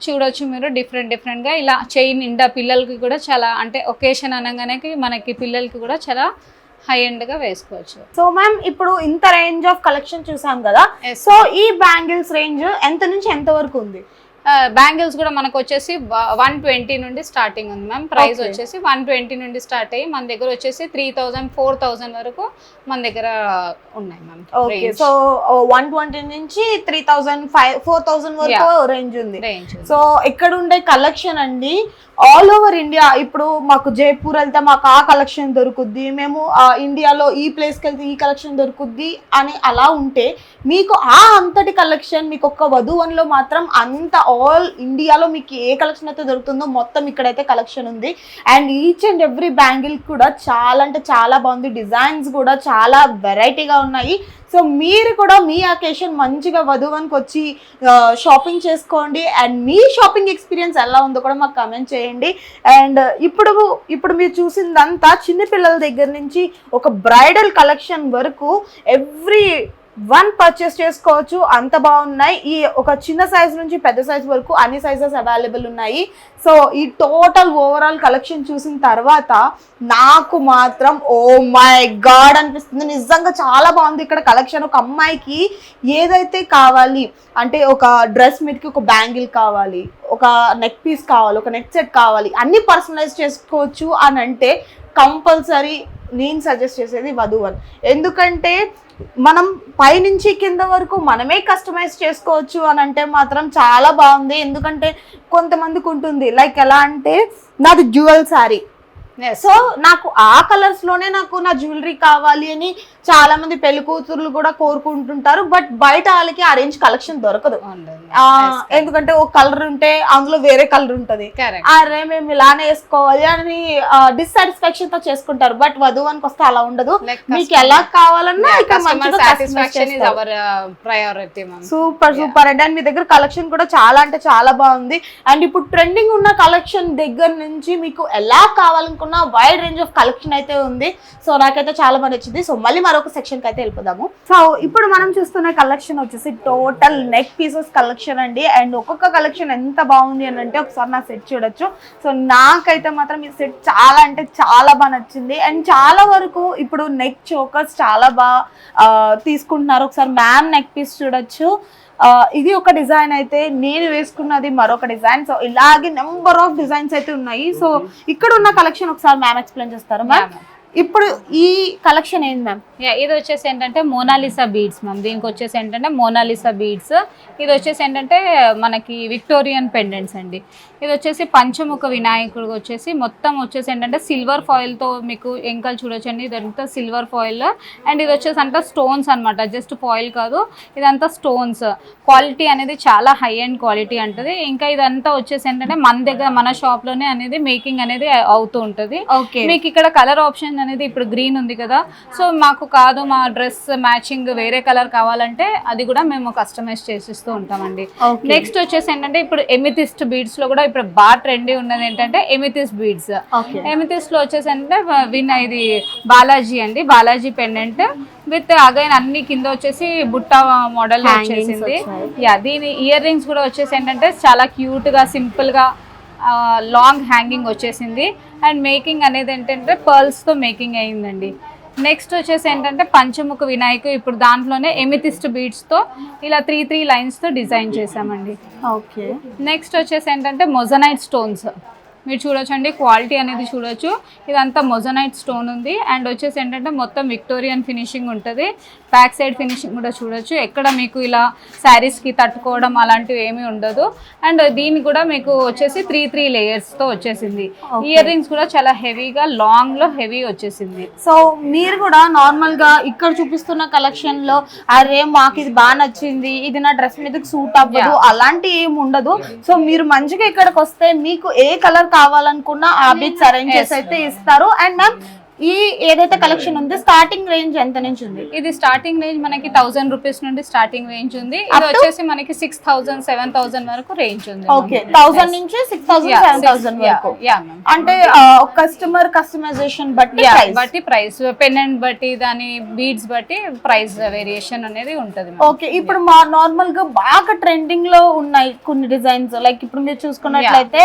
చూడొచ్చు మీరు. డిఫరెంట్ డిఫరెంట్గా ఇలా చైన్ నిండా పిల్లలకి కూడా చాలా అంటే ఒకేషన్ అనగానే మనకి పిల్లలకి కూడా చాలా హై ఎండ్గా వేసుకోవచ్చు. సో మ్యామ్ ఇప్పుడు ఇంత రేంజ్ ఆఫ్ కలెక్షన్ చూసాం కదా. సో ఈ బ్యాంగిల్స్ రేంజ్ ఎంత నుంచి ఎంత వరకు ఉంది? బ్యాంగిల్స్ కూడా మనకు వచ్చేసి వన్ ట్వంటీ నుండి స్టార్టింగ్ ఉంది మ్యామ్ ప్రైస్. వచ్చేసి వన్ ట్వంటీ నుండి స్టార్ట్ అయ్యి మన దగ్గర వచ్చేసి త్రీ థౌజండ్ ఫోర్ థౌజండ్ వరకు మన దగ్గర ఉన్నాయి ma'am okay so one twenty నుంచి three thousand five four thousand వరకు రేంజ్ ఉంది. రేంజ్ సో ఇక్కడ ఉండే కలెక్షన్ అండి ఆల్ ఓవర్ ఇండియా ఇప్పుడు మాకు జైపూర్ వెళ్తే మాకు ఆ కలెక్షన్ దొరుకుద్ది మేము ఆ, ఇండియాలో ఈ ప్లేస్కి వెళ్తే ఈ కలెక్షన్ దొరుకుద్ది అని అలా ఉంటే మీకు ఆ అంతటి కలెక్షన్ మీకు ఒక్క వధువన్లో మాత్రం అంత ఆల్ ఇండియాలో మీకు ఏ కలెక్షన్ అయితే దొరుకుతుందో మొత్తం ఇక్కడైతే కలెక్షన్ ఉంది. And each and every bangle కూడా చాలా అంటే చాలా బాగుంది. డిజైన్స్ కూడా చాలా వెరైటీగా ఉన్నాయి. సో మీరు కూడా మీ అకేషన్ మంచిగా వధువనికి వచ్చి షాపింగ్ చేసుకోండి. అండ్ మీ షాపింగ్ ఎక్స్పీరియన్స్ ఎలా ఉందో కూడా మాకు కమెంట్ చేయండి. అండ్ ఇప్పుడు ఇప్పుడు మీరు చూసిందంతా చిన్నపిల్లల దగ్గర నుంచి ఒక బ్రైడల్ కలెక్షన్ వరకు ఎవ్రీ వన్ పర్చేస్ చేసుకోవచ్చు. అంత బాగున్నాయి. ఈ ఒక చిన్న సైజ్ నుంచి పెద్ద సైజ్ వరకు అన్ని సైజెస్ అవైలబుల్ ఉన్నాయి. సో ఈ టోటల్ ఓవరాల్ కలెక్షన్ చూసిన తర్వాత నాకు మాత్రం ఓ మై గాడ్ అనిపిస్తుంది. నిజంగా చాలా బాగుంది ఇక్కడ కలెక్షన్ ఒక అమ్మాయికి ఏదైతే కావాలి అంటే ఒక డ్రెస్ మీదకి ఒక బ్యాంగిల్ కావాలి ఒక నెక్ పీస్ కావాలి ఒక నెక్ సెట్ కావాలి అన్ని పర్సనలైజ్ చేసుకోవచ్చు అని అంటే కంపల్సరీ నేను సజెస్ట్ చేసేది వధువన్. ఎందుకంటే మనం పైనుంచి కింద వరకు మనమే కస్టమైజ్ చేసుకోవచ్చు అని అంటే మాత్రం చాలా బాగుంది. ఎందుకంటే కొంతమందికి ఉంటుంది. లైక్ ఎలా అంటే నాది జ్యువెల్ శారీ. సో నాకు ఆ కలర్స్లోనే నాకు నా జ్యువెలరీ కావాలి అని చాలా మంది పెళ్ళి కూతుర్లు కూడా కోరుకుంటుంటారు. బట్ బయట వాళ్ళకి ఆ రేంజ్ కలెక్షన్ దొరకదు. ఎందుకంటే ఒక కలర్ ఉంటే అందులో వేరే కలర్ ఉంటది. అరే మేము ఇలానే వేసుకోవాలి అని డిస్సాటిస్ఫాక్షన్తో చేసుకుంటారు. బట్ వధువానికి వస్తే అలా ఉండదు. మీకు ఎలా కావాలన్నా సూపర్ సూపర్ అండి అండ్ మీ దగ్గర కలెక్షన్ కూడా చాలా అంటే చాలా బాగుంది. అండ్ ఇప్పుడు ట్రెండింగ్ ఉన్న కలెక్షన్ దగ్గర నుంచి మీకు ఎలా కావాలనుకున్న వైడ్ రేంజ్ ఆఫ్ కలెక్షన్ అయితే ఉంది. సో నాకైతే చాలా బాగా నచ్చింది సో మళ్ళీ మరొక సెక్షన్కి అయితే వెళ్ళిపోదాము. సో ఇప్పుడు మనం చూస్తున్న కలెక్షన్ వచ్చేసి టోటల్ నెక్ పీసెస్ కలెక్షన్ అండి. అండ్ ఒక్కొక్క కలెక్షన్ ఎంత బాగుంది అని అంటే ఒకసారి నా సెట్ చూడొచ్చు. సో నాకైతే మాత్రం ఈ సెట్ చాలా అంటే చాలా బాగా నచ్చింది. అండ్ చాలా వరకు ఇప్పుడు నెక్ చోకర్స్ చాలా బాగా తీసుకుంటున్నారు. ఒకసారి మ్యామ్ నెక్ పీస్ చూడొచ్చు. ఇది ఒక డిజైన్ అయితే నేను వేసుకున్నది మరొక డిజైన్. సో ఇలాగే నెంబర్ ఆఫ్ డిజైన్స్ అయితే ఉన్నాయి. సో ఇక్కడ ఉన్న కలెక్షన్ ఒకసారి మ్యామ్ ఎక్స్ప్లెయిన్ చేస్తారు మ్యామ్ ఇప్పుడు ఈ కలెక్షన్ ఏంది మ్యామ్ ఇది వచ్చేసి ఏంటంటే మోనాలిసా బీడ్స్ మ్యామ్ దీనికి వచ్చేసి ఏంటంటే మోనాలిసా బీడ్స్ ఇది వచ్చేసి ఏంటంటే మనకి విక్టోరియన్ పెండెంట్స్ అండి. ఇది వచ్చేసి పంచముఖ వినాయకుడు వచ్చేసి మొత్తం వచ్చేసి ఏంటంటే సిల్వర్ ఫాయిల్తో మీకు ఎంకలు చూడొచ్చండి. ఇదంతా సిల్వర్ ఫాయిల్ అండ్ ఇది వచ్చేసి అంతా స్టోన్స్ అన్నమాట. జస్ట్ ఫాయిల్ కాదు. ఇదంతా స్టోన్స్ క్వాలిటీ అనేది చాలా హై అండ్ క్వాలిటీ అంటది. ఇంకా ఇదంతా వచ్చేసి ఏంటంటే మన దగ్గర మన షాప్లోనే అనేది మేకింగ్ అనేది అవుతూ ఉంటుంది. ఓకే మీకు ఇక్కడ కలర్ ఆప్షన్ అనేది ఇప్పుడు గ్రీన్ ఉంది కదా. సో మాకు కాదు మా డ్రెస్ మ్యాచింగ్ వేరే కలర్ కావాలంటే అది కూడా మేము కస్టమైజ్ చేసిస్తూ ఉంటామండి. నెక్స్ట్ వచ్చేసి ఏంటంటే ఇప్పుడు ఎమితిస్ట్ బీడ్స్లో కూడా ఇప్పుడు బాగా ట్రెండీ ఉన్నది ఏంటంటే ఎమితిస్ట్ బీడ్స్ ఓకే ఎమితిస్ట్లో వచ్చేసి అంటే విన్ ఇది బాలాజీ అండి. బాలాజీ పెండెంట్ విత్ అగైన్ అన్ని కింద వచ్చేసి బుట్ట మోడల్ వచ్చేసింది. యా దీని ఇయర్ రింగ్స్ కూడా వచ్చేసి ఏంటంటే చాలా క్యూట్గా సింపుల్గా లాంగ్ హ్యాంగింగ్ వచ్చేసింది. అండ్ మేకింగ్ అనేది ఏంటంటే pearls తో మేకింగ్ అయిందండి. నెక్స్ట్ వచ్చేసి ఏంటంటే పంచముఖ వినాయకు ఇప్పుడు దాంట్లోనే ఎమితిస్ట్తో ఇలా త్రీ త్రీ లైన్స్తో డిజైన్ చేసామండి ఓకే నెక్స్ట్ వచ్చేసి ఏంటంటే మొజనైట్ స్టోన్స్ మీరు చూడొచ్చండి క్వాలిటీ అనేది చూడొచ్చు. ఇదంతా మొజనైట్ స్టోన్ ఉంది. అండ్ వచ్చేసి ఏంటంటే మొత్తం విక్టోరియన్ ఫినిషింగ్ ఉంటుంది. బ్యాక్ సైడ్ ఫినిషింగ్ కూడా చూడొచ్చు. ఎక్కడ మీకు ఇలా శారీస్కి తట్టుకోవడం అలాంటివి ఏమీ ఉండదు. అండ్ దీని కూడా మీకు వచ్చేసి త్రీ త్రీ లేయర్స్తో వచ్చేసింది. ఇయర్ రింగ్స్ కూడా చాలా హెవీగా లాంగ్లో హెవీ వచ్చేసింది. సో మీరు కూడా నార్మల్గా ఇక్కడ చూపిస్తున్న కలెక్షన్లో అరే మాకు ఇది బాగా నచ్చింది ఇది నా డ్రెస్ మీదకి సూట్ అవ్వదు అలాంటి ఏం ఉండదు. సో మీరు మంచిగా ఇక్కడికి వస్తే మీకు ఏ కలర్ కావాలనుకున్నా ఆ బిట్స్ అరేంజ్ చేసి అయితే ఇస్తారు. అండ్ మ్యామ్ ఈ ఏదైతే కలెక్షన్ ఉందో స్టార్టింగ్ రేంజ్ ఎంత నుంచి ఉంది? ఇది స్టార్టింగ్ రేంజ్ మనకి థౌసండ్ రూపీస్ నుండి స్టార్టింగ్ రేంజ్ ఉంది. ఇది? వచ్చేసి మనకి సిక్స్ థౌసండ్ సెవెన్ థౌసండ్ వరకు రేంజ్ ఉంది ఓకే థౌసండ్ నుంచి సిక్స్ థౌసండ్ సెవెన్ థౌసండ్ వరకు. అంటే కస్టమర్ కస్టమైజేషన్ బట్టి. బట్టి ప్రైస్ పెండెంట్ బట్టి దాని బీడ్స్ బట్టి ప్రైస్ వేరియేషన్ అనేది ఉంటది ఓకే ఇప్పుడు మా నార్మల్గా బాగా ట్రెండింగ్లో ఉన్నాయి కొన్ని డిజైన్స్ లైక్ ఇప్పుడు మీరు చూసుకున్నట్లయితే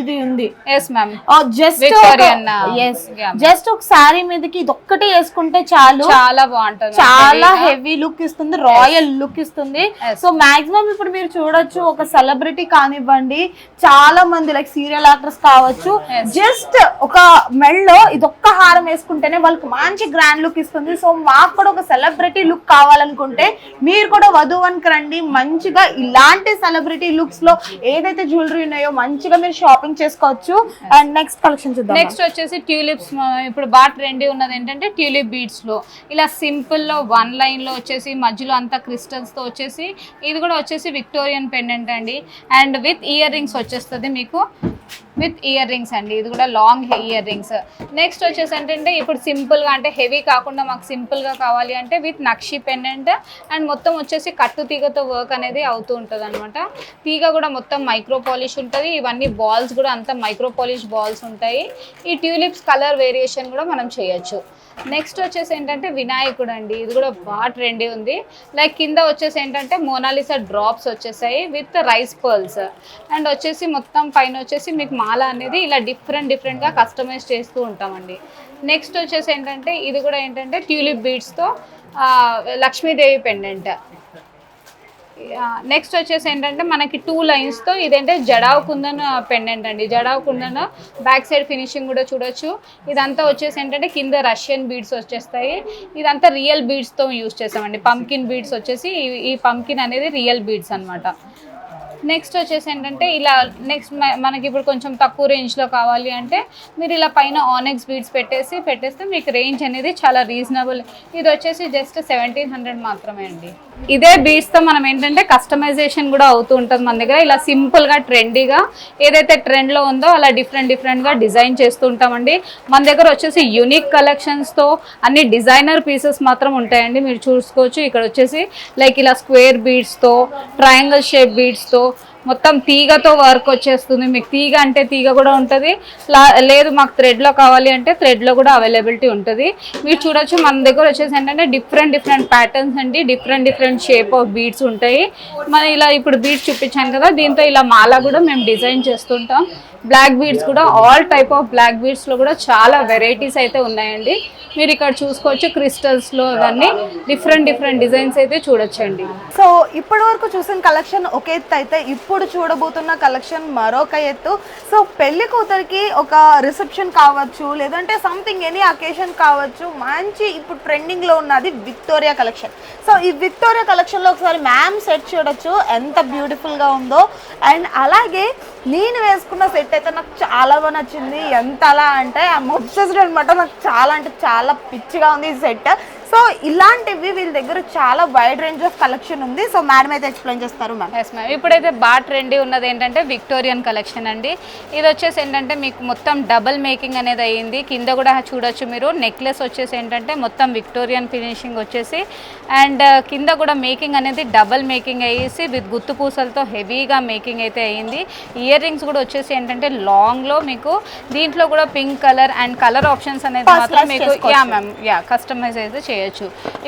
ఇది ఉంది. Yes ma'am just. జస్ట్ ఒక శారీ మీదకి ఇది ఒక్కటే వేసుకుంటే చాలు. చాలా బాగుంటది. చాలా హెవీ లుక్ ఇస్తుంది రాయల్ లుక్ ఇస్తుంది. సో మాక్సిమం ఇప్పుడు మీరు చూడొచ్చు ఒక సెలబ్రిటీ కానివ్వండి చాలా మంది లైక్ సీరియల్ యాక్టర్స్ కావచ్చు. జస్ట్ ఒక మెళ్ళలో ఇది ఒక్క హారం వేసుకుంటేనే వాళ్ళకి మంచి గ్రాండ్ లుక్ ఇస్తుంది. సో మాకు కూడా ఒక సెలబ్రిటీ లుక్ కావాలనుకుంటే మీరు కూడా వధువన్కి రండి. మంచిగా ఇలాంటి సెలబ్రిటీ లుక్స్లో ఏదైతే జ్యువెలరీ ఉన్నాయో మంచిగా మీరు షాపింగ్ చేసుకోవచ్చు. అండ్ నెక్స్ట్ కలెక్షన్ చూద్దాం నెక్స్ట్ వచ్చేసి ట్యూలిప్స్ ఇప్పుడు బాగా ట్రెండీ ఉన్నది ఏంటంటే ట్యూలిప్ బీడ్స్లో ఇలా సింపుల్లో వన్ లైన్లో వచ్చేసి మధ్యలో అంతా క్రిస్టల్స్తో వచ్చేసి ఇది కూడా వచ్చేసి విక్టోరియన్ పెండెంట్ అండి. అండ్ విత్ ఇయర్ రింగ్స్ వచ్చేస్తుంది మీకు. విత్ ఇయర్ రింగ్స్ అండి. ఇది కూడా లాంగ్ ఇయర్ రింగ్స్. నెక్స్ట్ వచ్చేసి ఏంటంటే ఇప్పుడు సింపుల్గా అంటే హెవీ కాకుండా మాకు సింపుల్గా కావాలి అంటే విత్ నక్షి పెండెంట్ అండ్ మొత్తం వచ్చేసి కట్టు తీగతో వర్క్ అనేది అవుతూ ఉంటుంది అనమాట తీగ కూడా మొత్తం మైక్రో పాలిష్ ఉంటుంది. ఇవన్నీ బాల్స్ కూడా అంతా మైక్రో పాలిష్ బాల్స్ ఉంటాయి. ఈ ట్యూలిప్స్ కలర్ వేరియేషన్ కూడా మనం చేయొచ్చు. నెక్స్ట్ వచ్చేసి ఏంటంటే వినాయకుడు అండి. ఇది కూడా బాగా ట్రెండీ ఉంది. లైక్ కింద వచ్చేసి ఏంటంటే మోనాలిసా డ్రాప్స్ వచ్చేసాయి విత్ రైస్ పర్ల్స్ అండ్ వచ్చేసి మొత్తం పైన వచ్చేసి మీకు మాల అనేది ఇలా డిఫరెంట్ డిఫరెంట్గా కస్టమైజ్ చేస్తూ ఉంటామండి. నెక్స్ట్ వచ్చేసి ఏంటంటే ఇది కూడా ఏంటంటే ట్యూలిప్ బీడ్స్తో లక్ష్మీదేవి పెండెంట్ నెక్స్ట్ వచ్చేసి ఏంటంటే మనకి టూ లైన్స్తో ఇదేంటే జడావ్ కుందన్ పెండెంట్ అండి jadau kundan back side finishing కూడా చూడొచ్చు. ఇదంతా వచ్చేసి ఏంటంటే కింద రష్యన్ బీడ్స్ వచ్చేస్తాయి. ఇదంతా రియల్ బీడ్స్తో యూస్ చేసామండి పంకిన్ బీడ్స్ వచ్చేసి ఈ- పంకిన్ అనేది రియల్ బీడ్స్ అనమాట నెక్స్ట్ వచ్చేసి ఏంటంటే ఇలా నెక్స్ట్ మనకి ఇప్పుడు కొంచెం తక్కువ రేంజ్లో కావాలి అంటే మీరు ఇలా పైన ఆనెక్స్ బీడ్స్ పెట్టేసి పెట్టేస్తే మీకు రేంజ్ అనేది చాలా రీజనబుల్ ఇది వచ్చేసి జస్ట్ సెవెంటీన్ హండ్రెడ్ మాత్రమే అండి. ఇదే బీడ్స్తో మనం ఏంటంటే కస్టమైజేషన్ కూడా అవుతూ ఉంటుంది మన దగ్గర. ఇలా సింపుల్గా ట్రెండీగా ఏదైతే ట్రెండ్లో ఉందో అలా డిఫరెంట్ డిఫరెంట్గా డిజైన్ చేస్తూ ఉంటామండి. మన దగ్గర వచ్చేసి యూనిక్ కలెక్షన్స్తో అన్ని డిజైనర్ పీసెస్ మాత్రం ఉంటాయండి. మీరు చూసుకోవచ్చు. ఇక్కడ వచ్చేసి లైక్ ఇలా స్క్వేర్ బీడ్స్తో ట్రయాంగిల్ షేప్ బీడ్స్తో మొత్తం తీగతో వర్క్ వచ్చేస్తుంది. మీకు తీగ అంటే తీగ కూడా ఉంటుంది. లా- లేదు మాకు థ్రెడ్లో కావాలి అంటే థ్రెడ్లో కూడా అవైలబిలిటీ ఉంటుంది. మీరు చూడొచ్చు మన దగ్గర వచ్చేసి ఏంటంటే డిఫరెంట్ డిఫరెంట్ ప్యాటర్న్స్ అండి. Different different shape of beads ఉంటాయి. మనం ఇలా ఇప్పుడు బీడ్స్ చూపించాను కదా దీంతో ఇలా మాల కూడా మేము డిజైన్ చేస్తుంటాం. బ్లాక్ బీడ్స్ కూడా ఆల్ టైప్ ఆఫ్ బ్లాక్ బీడ్స్లో కూడా చాలా వెరైటీస్ అయితే ఉన్నాయండి. మీరు ఇక్కడ చూసుకోవచ్చు క్రిస్టల్స్లో ఇవన్నీ డిఫరెంట్ డిఫరెంట్ డిజైన్స్ అయితే చూడొచ్చండి. సో ఇప్పటి వరకు చూసిన కలెక్షన్ ఒకే అయితే ఇప్పుడు ఇప్పుడు చూడబోతున్న కలెక్షన్ మరొక ఎత్తు. సో పెళ్ళి కూతురికి ఒక రిసెప్షన్ కావచ్చు లేదంటే సంథింగ్ ఎనీ అకేషన్ కావచ్చు మంచి ఇప్పుడు ట్రెండింగ్లో ఉన్నది విక్టోరియా కలెక్షన్ సో ఈ విక్టోరియా కలెక్షన్లో ఒకసారి మ్యామ్ సెట్ చూడొచ్చు ఎంత బ్యూటిఫుల్గా ఉందో. అండ్ అలాగే నేను వేసుకున్న సెట్ అయితే నాకు చాలా బాగా నచ్చింది. ఎంత అలా అంటే మొబ్సెస్డ్ అనమాట నాకు చాలా అంటే చాలా పిచ్చిగా ఉంది ఈ సెట్ సో ఇలాంటివి వీళ్ళ దగ్గర చాలా వైడ్ రేంజ్ ఆఫ్ కలెక్షన్ ఉంది. సో మేడం అయితే ఎక్స్ప్లెయిన్ చేస్తారు మ్యామ్ ఎస్ మ్యామ్ ఇప్పుడైతే బాగా ట్రెండీ ఉన్నది ఏంటంటే విక్టోరియన్ కలెక్షన్ అండి. ఇది వచ్చేసి ఏంటంటే మీకు మొత్తం డబల్ మేకింగ్ అనేది అయ్యింది. కింద కూడా చూడొచ్చు మీరు. నెక్లెస్ వచ్చేసి ఏంటంటే మొత్తం విక్టోరియన్ ఫినిషింగ్ వచ్చేసి. అండ్ కింద కూడా మేకింగ్ అనేది డబల్ మేకింగ్ అయ్యేసి విత్ గుత్తు పూసలతో హెవీగా మేకింగ్ అయితే అయ్యింది. ఇయర్ రింగ్స్ కూడా వచ్చేసి ఏంటంటే లాంగ్లో మీకు దీంట్లో కూడా pink colour and colour options అనేది మాత్రం మీకు. యా మ్యామ్ యా కస్టమైజ్ అయితే చేయొచ్చు.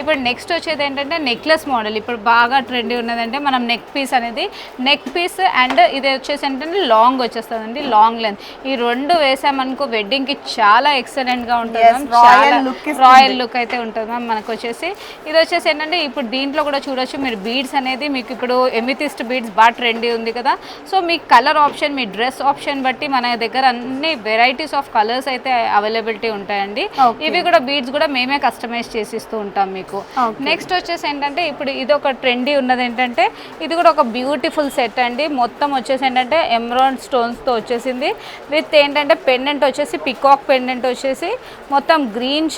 ఇప్పుడు నెక్స్ట్ వచ్చేది ఏంటంటే నెక్లెస్ మోడల్ ఇప్పుడు బాగా ట్రెండీ ఉన్నదంటే మనం నెక్ పీస్ అనేది నెక్ పీస్ అండ్ ఇది వచ్చేసి ఏంటంటే లాంగ్ వచ్చేస్తుందండి లాంగ్ లెంత్ ఈ రెండు వేసామనుకో వెడ్డింగ్కి చాలా ఎక్సలెంట్గా ఉంటుంది మ్యామ్. రాయల్ లుక్ అయితే ఉంటుంది మ్యామ్ మనకు వచ్చేసి. ఇది వచ్చేసి ఏంటంటే ఇప్పుడు దీంట్లో కూడా చూడొచ్చు మీరు బీడ్స్ అనేది మీకు ఇప్పుడు ఎమితిస్ట్ బీడ్స్ బాగా ట్రెండీ ఉంది కదా. సో మీ కలర్ ఆప్షన్ మీ డ్రెస్ ఆప్షన్ బట్టి మన దగ్గర అన్ని వెరైటీస్ ఆఫ్ కలర్స్ అయితే అవైలబిలిటీ ఉంటాయండి. ఇవి కూడా బీడ్స్ కూడా మేమే కస్టమైజ్ చేసిస్తూ ఉంటాం మీకు. నెక్స్ట్ వచ్చేసి ఏంటంటే ఇప్పుడు ఇది ఒక ట్రెండీ ఉన్నది ఏంటంటే ఇది కూడా ఒక బ్యూటిఫుల్ సెట్ అండి. మొత్తం వచ్చేసి ఏంటంటే ఎమరాల్డ్ స్టోన్స్తో వచ్చేసింది. విత్ ఏంటంటే పెండెంట్ వచ్చేసి పికాక్ పెండెంట్ వచ్చేసి మొత్తం గ్రీన్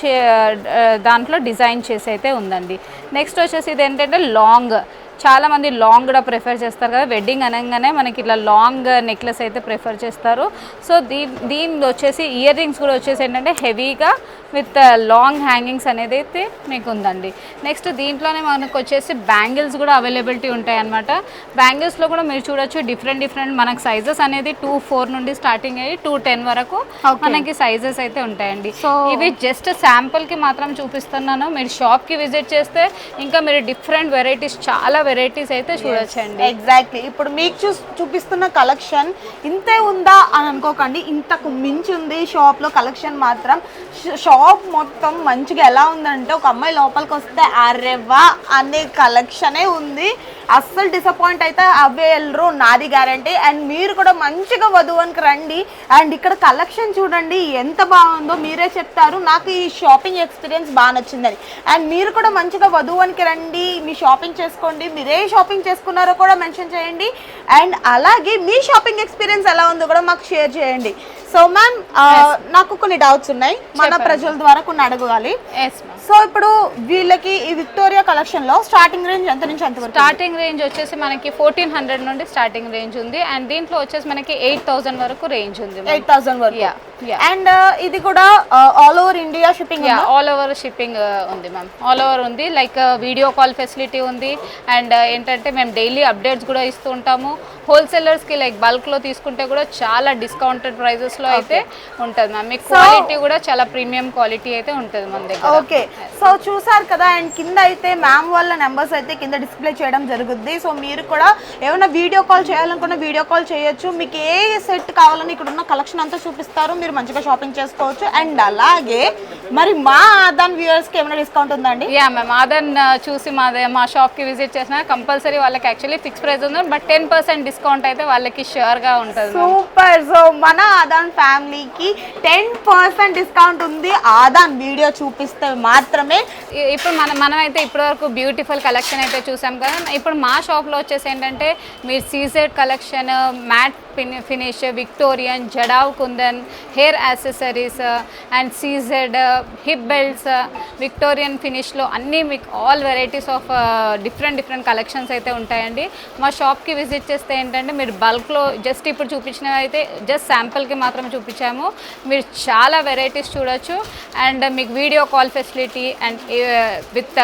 దాంట్లో డిజైన్ చేసి అయితే ఉందండి. నెక్స్ట్ వచ్చేసి ఇది ఏంటంటే లాంగ్ చాలా మంది లాంగ్ కూడా ప్రిఫర్ చేస్తారు కదా. వెడ్డింగ్ అనగానే మనకి ఇట్లా లాంగ్ నెక్లెస్ అయితే ప్రిఫర్ చేస్తారు. సో దీ దీని వచ్చేసి ఇయర్ రింగ్స్ కూడా వచ్చేసి ఏంటంటే హెవీగా విత్ లాంగ్ హ్యాంగింగ్స్ అనేది అయితే మీకు ఉందండి నెక్స్ట్ దీంట్లోనే మనకు వచ్చేసి బ్యాంగిల్స్ కూడా అవైలబిలిటీ ఉంటాయి అనమాట బ్యాంగిల్స్లో కూడా మీరు చూడొచ్చు డిఫరెంట్ డిఫరెంట్ మనకు సైజెస్ అనేది టూ ఫోర్ నుండి స్టార్టింగ్ అయ్యి టూ టెన్ వరకు. మనకి సైజెస్ అయితే ఉంటాయండి. So- ఇవి జస్ట్ శాంపుల్కి మాత్రం చూపిస్తున్నాను. మీరు షాప్కి విజిట్ చేస్తే ఇంకా మీరు డిఫరెంట్ వెరైటీస్ చాలా వెరైటీస్ అయితే చూడొచ్చండి. ఎగ్జాక్ట్లీ ఇప్పుడు మీకు చూ చూపిస్తున్న కలెక్షన్ ఇంతే ఉందా అని అనుకోకండి. ఇంతకు మించి ఉంది షాప్లో కలెక్షన్ మాత్రం. షాప్ మొత్తం మంచిగా ఎలా ఉందంటే ఒక అమ్మాయి లోపలికి వస్తే అరెవా అనే కలెక్షనే ఉంది. అస్సలు డిసప్పాయింట్ అయితే అవే వెళ్ళరు నాది గ్యారంటీ అండ్ మీరు కూడా మంచిగా వధువునికి రండి. అండ్ ఇక్కడ కలెక్షన్ చూడండి ఎంత బాగుందో మీరే చెప్తారు. నాకు ఈ షాపింగ్ ఎక్స్పీరియన్స్ బాగా నచ్చిందని. అండ్ మీరు కూడా మంచిగా వధువునికి రండి మీ షాపింగ్ చేసుకోండి మీరు ఏ షాపింగ్ చేసుకున్నారో కూడా మెన్షన్ చేయండి. అండ్ అలాగే మీ షాపింగ్ ఎక్స్పీరియన్స్ ఎలా ఉందో కూడా మాకు షేర్ చేయండి. సో మ్యామ్ నాకు కొన్ని డౌట్స్ ఉన్నాయి. మన. ప్రజల ద్వారా కొన్ని అడగాలి. సో ఇప్పుడు వీళ్ళకి ఈ విక్టోరియా కలెక్షన్లో స్టార్టింగ్ రేంజ్ ఎంత నుంచి ఎంత స్టార్టింగ్ రేంజ్ వచ్చేసి మనకి ఫోర్టీన్ హండ్రెడ్ నుండి స్టార్టింగ్ రేంజ్ ఉంది. అండ్ దీంట్లో వచ్చేసి మనకి ఎయిట్ థౌసండ్ వరకు రేంజ్ ఉంది ఎయిట్ థౌసండ్ వరకు. అండ్ ఇది కూడా all over India shipping all over shipping ఉంది మ్యామ్ ఆల్ ఓవర్ ఉంది. లైక్ వీడియో కాల్ ఫెసిలిటీ ఉంది. అండ్ ఏంటంటే మేము డైలీ అప్డేట్స్ కూడా ఇస్తూ ఉంటాము. హోల్సేలర్స్కి లైక్ బల్క్లో తీసుకుంటే కూడా చాలా డిస్కౌంటెడ్ ప్రైజెస్లో అయితే ఉంటుంది మ్యామ్. మీకు క్వాలిటీ కూడా చాలా ప్రీమియం క్వాలిటీ అయితే ఉంటుంది మన దగ్గర. ఓకే సో చూసారు కదా అండ్ కింద అయితే మ్యామ్ వాళ్ళ నెంబర్స్ అయితే కింద డిస్ప్లే చేయడం జరుగుద్ది. సో మీరు కూడా ఏమైనా వీడియో కాల్ చేయాలనుకున్న వీడియో కాల్ చేయొచ్చు. మీకు ఏ సెట్ కావాలని ఇక్కడ ఉన్న కలెక్షన్ అంతా చూపిస్తారు. మీరు మంచిగా షాపింగ్ చేసుకోవచ్చు. అండ్ అలాగే మరి మా ఆదాన్ వ్యూవర్స్కి ఏమైనా డిస్కౌంట్ ఉందండి యా మ్యామ్ అదన్ చూసి మా మా షాప్కి విజిట్ చేసిన కంపల్సరీ వాళ్ళకి యాక్చువల్లీ ఫిక్స్ ప్రైస్ ఉంది. బట్ టెన్ పర్సెంట్ డిస్కౌంట్ అయితే వాళ్ళకి షూర్గా ఉంటుంది ma'am. సూపర్ సో మన ఆదాన్ ఫ్యామిలీకి టెన్ పర్సెంట్ డిస్కౌంట్ ఉంది. ఆదాన్ వీడియో చూపిస్తే మాత్రమే. ఇప్పుడు మనం మనం అయితే ఇప్పటివరకు బ్యూటిఫుల్ కలెక్షన్ అయితే చూసాం కదా. ఇప్పుడు మా షాప్లో వచ్చేసి ఏంటంటే మీరు CZ collection matte finish Victorian jadau kundan hair accessories and CZ hip belts Victorian ఫినిష్లో అన్నీ మీకు all varieties of different different collections అయితే ఉంటాయండి. మా షాప్కి విజిట్ చేస్తే ఏంటంటే మీరు బల్క్లో జస్ట్ ఇప్పుడు చూపించినవి అయితే జస్ట్ శాంపుల్కి మాత్రం చూపించాము. మీరు చాలా వెరైటీస్ చూడొచ్చు. అండ్ మీకు video call facility and with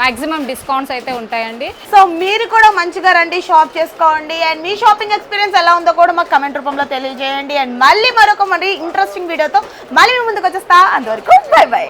maximum discounts అయితే ఉంటాయండి. సో మీరు కూడా మంచిగా రండి షాప్ చేసుకోండి. అండ్ మీ షాపింగ్ ఎక్స్పీరియన్స్ ఎలా ఉందో కూడా మాకు కమెంట్ రూపంలో తెలియజేయండి. అండ్ మళ్ళీ మరొక మరి ఇంట్రెస్టింగ్ వీడియోతో మళ్ళీ మీ ముందుకు వచ్చేస్తా. అంతవరకు బై బై.